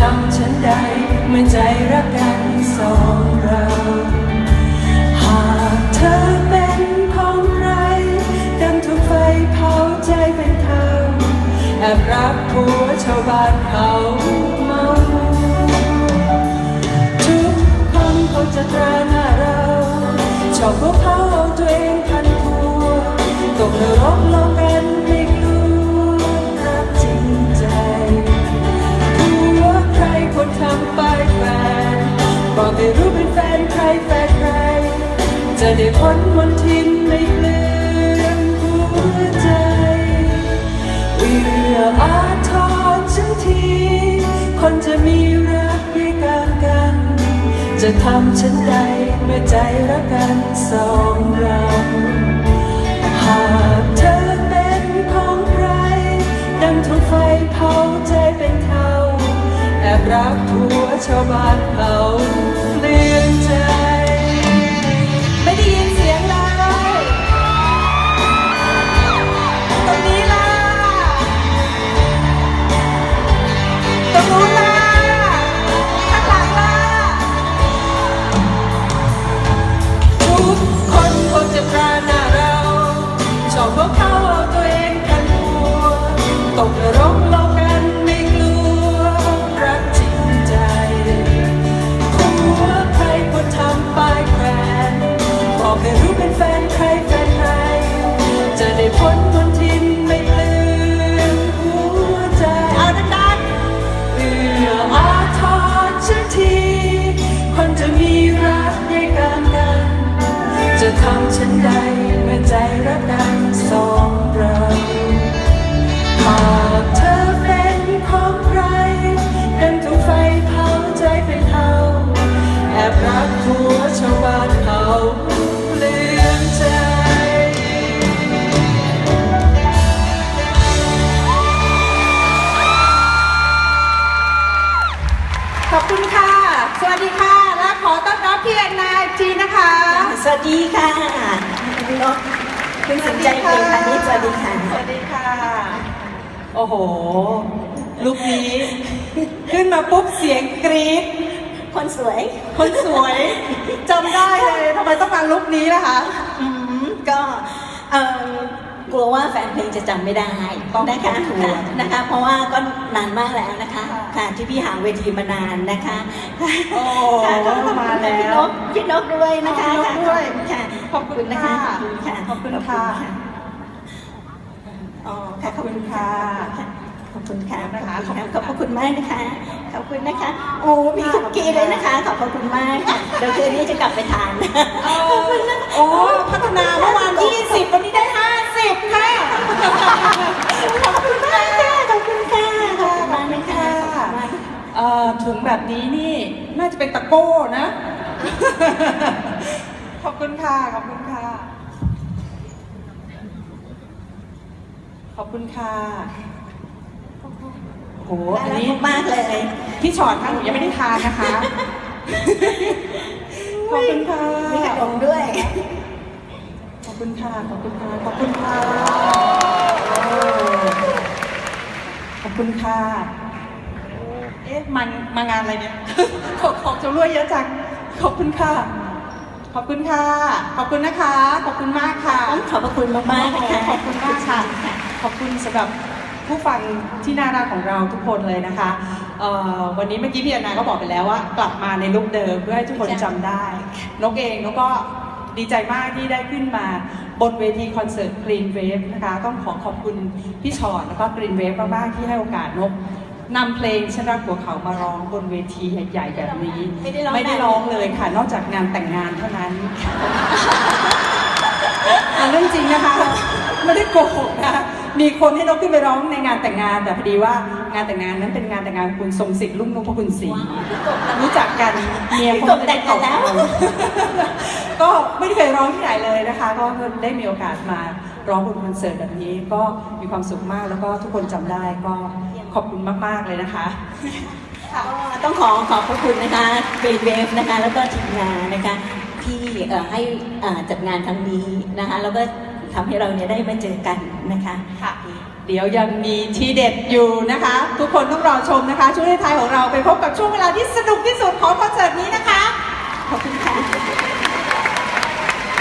ทำฉันใดเมื่อใจรักกันสองเรา หากเธอเป็นของใครดังถูกไฟเผาใจเป็นเทาแอบรักผัวชาวบ้านเขาเมาทุกคนเขาจะตราหน้าเราชอบพวกเขา ได้พ้นมนทินไม่เปลืองหัวใจเอื้ออาทรฉันที คนจะมีรักด้วยกันกัน จะทำฉันใดเมื่อใจรักกันสองเราหากเธอเป็นของใคร ดังถูกไฟเผาใจเป็นเทาแอบรักผัวชาวบ้านเขาเปลี่ยนใจ ตกนรกโลกกันไม่กลัวรักจริงใจผัวใครคนทำป้ายแขวนบอกให้รู้เป็นแฟนใครแฟน อบรักผัวชาวบ้านเขาเลือนใจขอบคุณค่ะ สวัสดีค่ะ และขอต้อนรับพี่แอนนาอีกทีนะคะ สวัสดีค่ะคุณนกคุณสนใจเพลงค่ะนี่สวัสดีค่ะ สวัสดีค่ะ โอ้โห ลุคนี้ ขึ้นมาปุ๊บเสียงกรี๊ด คนสวย คนสวยจำได้เลยทำไมต้องมาลุคนี้ล่ะคะอืมก็เออกลัวว่าแฟนเพลงจะจำไม่ได้ต้องนะคะทบทวนค่ะนะคะ เพราะว่าก็นานมากแล้วนะคะค่ะค่ะที่พี่หาเวทีมานานนะคะโอ้ค่ะก็ขอบมาคุณแล้วพี่นกพี่นกด้วยนะคะขอบคุณด้วยค่ะขอบคุณนะคะค่ะขอบคุณค่ะขอบคุณค่ะอ๋อค่ะขอบคุณค่ะขอบคุณค่ะนะคะขอบคุณค่ะขขออบบคุณคุณมากนะคะ ขอบคุณนะคะ โอ้มีคุกกี้เลยนะคะ ขอบพระคุณมากค่ะเดี๋ยวคืนนี้จะกลับไปทานเอ่อโอ้พัฒนาเมื่อวาน20 วันนี้ได้ 50 ค่ะ ขอบคุณมากค่ะขอบคุณค่ะขอบคุณมากนะคะขอบคุณมากเอ่อถุงแบบนี้นี่น่าจะเป็นตะโก้นะ ขอบคุณค่ะ ขอบคุณค่ะ ขอบคุณค่ะโหอันน่านี้รักมากเลย พี่ชอดค่ะหนูยังไม่ได้ทานนะคะ ขอบคุณค่ะมีขนมด้วย ขอบคุณค่ะ ขอบคุณค่ะ ขอบคุณค่ะโอ้ขอบคุณค่ะ เอ๊ะมันมางานอะไรเนี่ย ขอบขอบจะรวยเยอะจัง ขอบคุณค่ะ ขอบคุณค่ะ ขอบคุณนะคะ ขอบคุณมากค่ะ ต้องขอบพระคุณมากๆนะคะขอบคุณมากค่ะ ขอบคุณสำหรับ ผู้ฟังที่น่ารักของเราทุกคนเลยนะคะเอ่อวันนี้เมื่อกี้พี่แอนนาก็บอกไปแล้วว่า กลับมาในลุคเดิมเพื่อให้ทุกคนจำได้ นกเองนกก็ดีใจมากที่ได้ขึ้นมาบนเวทีคอนเสิร์ต Green Wave นะคะ ต้องขอขอบคุณพี่ชอตแล้วก็ Green Wave มากๆที่ให้โอกาสนกนำเพลงฉันรักหัวเขามาร้องบนเวทีใหญ่ๆแบบนี้ ไม่ได้ร้องไม่ได้ร้องเลยค่ะ นอกจากงานแต่งงานเท่านั้นอะเรื่องจริงนะคะ ไม่ได้โกหกนะคะ มีคนให้นกขึ้นไปร้องในงานแต่งงาน แต่พอดีว่างานแต่งงานนั้นเป็นงานแต่งงานคุณทรงสิทธิ์ลุ่มนพคุณศรีรู้จักกันเมียคงไม่ได้ตกลงก็ไม่ได้เคยร้องที่ไหนเลยนะคะ ก็ได้มีโอกาสมาร้องบนคอนเสิร์ตแบบนี้ก็มีความสุขมากแล้วก็ทุกคนจำได้ก็ขอบคุณมากๆเลยนะคะก็ต้องขอขอบพระคุณนะคะเบรเวฟนะคะ แล้วก็ทีมงานนะคะที่เอ่อให้เอ่อจัดงานครั้งนี้นะคะ แล้วก็ ทำให้เราเนี่ยได้มาเจอกันนะคะค่ะดเดี๋ยวยังมีทีเด็ดอยู่นะคะ ทุกคนต้องรอชมนะคะ ช่วงท้ายๆของเราไปพบกับช่วงเวลาที่สนุกที่สุดของคอนเสิร์ตนี้นะคะ ขอบคุณค่ะ